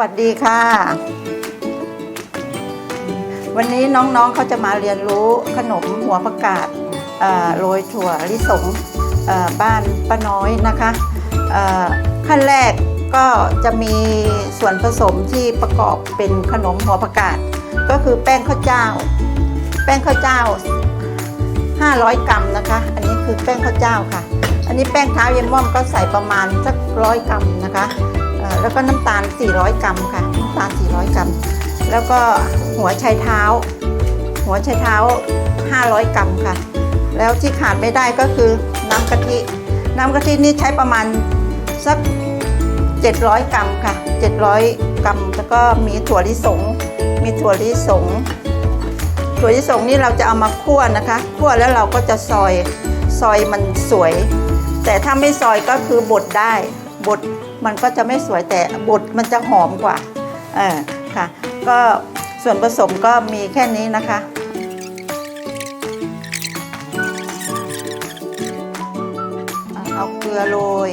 วัสดีค่ะ วันนี้น้องๆเขาจะมาเรียนรู้ขนมหัวประกาศเอ่อโรยถั่วลิสงบ้านป้าน้อยนะคะขั้นแรกก็จะมีส่วนผสมที่ประกอบเป็นขนมหัวประกาศ ก็คือแป้งข้าวเจ้า แป้งข้าวเจ้า 500 กรัมนะคะ อันนี้คือแป้งข้าวเจ้าค่ะ อันนี้แป้งเท้าเย็นม่อมก็ใส่ประมาณสักร้อยกรัมนะคะ แล้วก็น้ำตาล 400 กรัมค่ะน้ำตาล 400 กรัม แล้วก็หัวไชเท้า หัวไชเท้า 500 กรัมค่ะ แล้วที่ขาดไม่ได้ก็คือน้ำกะทิ น้ำกะทินี่ใช้ประมาณสัก 700 กรัมค่ะ 700 กรัม แล้วก็มีถั่วลิสง มีถั่วลิสง ถั่วลิสงนี่เราจะเอามาคั่วนะคะ คั่วแล้วเราก็จะซอย ซอยมันสวย แต่ถ้าไม่ซอยก็คือบดได้ บด มันก็จะไม่สวยแต่บดมันจะหอมกว่าเออค่ะ ก็ส่วนผสมก็มีแค่นี้นะคะเอาเกลือโรย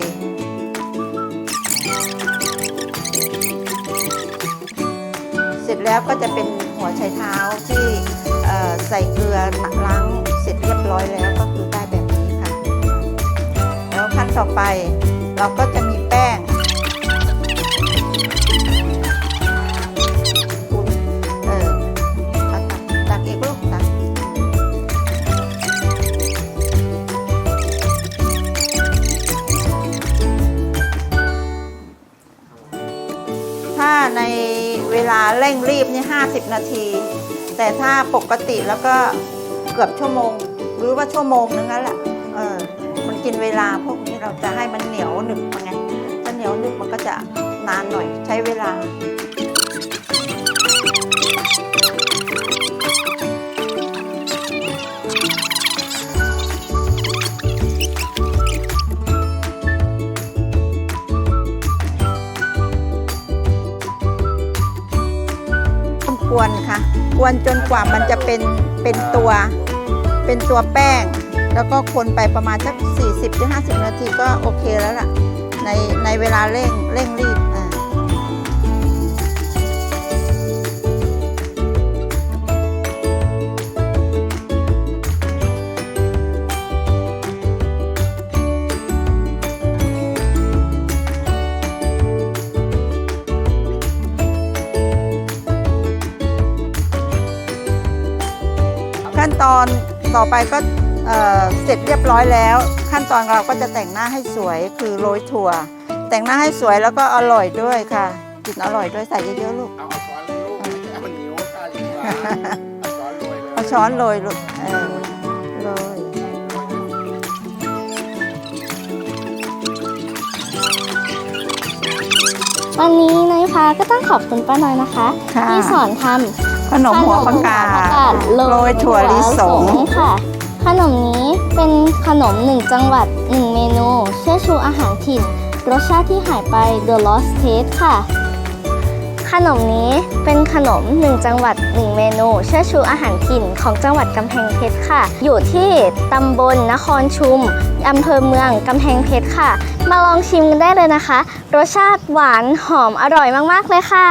เสร็จแล้วก็จะเป็นหัวไชเท้าที่ใส่เกลือล้างเสร็จเรียบร้อยแล้วก็คือได้แบบนี้ค่ะ แล้วขั้นต่อไปเราก็จะมี ลาเร่งรีบนี่50 นาที แต่ถ้าปกติแล้วก็เกือบชั่วโมง หรือว่าชั่วโมงนึงนั่นแหละเออมันกินเวลาพวกนี้เราจะให้มันเหนียวหนึบไงถ้าเหนียวหนึบมันก็จะนานหน่อยใช้เวลา วนค่ะกวนจนกว่ามันจะเป็นเป็นตัวเป็นตัวแป้ง แล้วก็คนไปประมาณสัก 40-50 นาทีก็โอเคแล้วล่ะในในเวลาเร่งเร่งรีบอ่า ขั้นตอนต่อไปก็เสร็จเรียบร้อยแล้ว ขั้นตอนเราก็จะแต่งหน้าให้สวยคือโรยถั่ว แต่งหน้าให้สวยแล้วก็อร่อยด้วยค่ะกินอร่อยด้วยใส่เยอะๆลูกเอาช้อนลูกไม่ใช่เอานิ้วข้าดีวาเอาช้อนโรยเอาช้อนโรยลูกเออโรยวันนี้นายพาก็ต้องขอบคุณป้าน้อยนะคะ ที่สอนทำ ขนำมหัวประกาศโรยถั่วลิสงค่ะ ขนมนี้เป็นขนมหนึ่งจังหวัดหนึ่งเมนู เชื่อชูอาหารถิ่น รสชาติที่หายไป The Lost Taste ค่ะ ขนมนี้เป็นขนมหนึ่งจังหวัดหนึ่งเมนู เชื่อชูอาหารถิ่นของจังหวัดกำแพงเพชรค่ะ อยู่ที่ตำบลนครชุมอำเภอเมืองกำแพงเพชรค่ะ มาลองชิมกันได้เลยนะคะ รสชาติหวานหอมอร่อยมากๆเลยค่ะ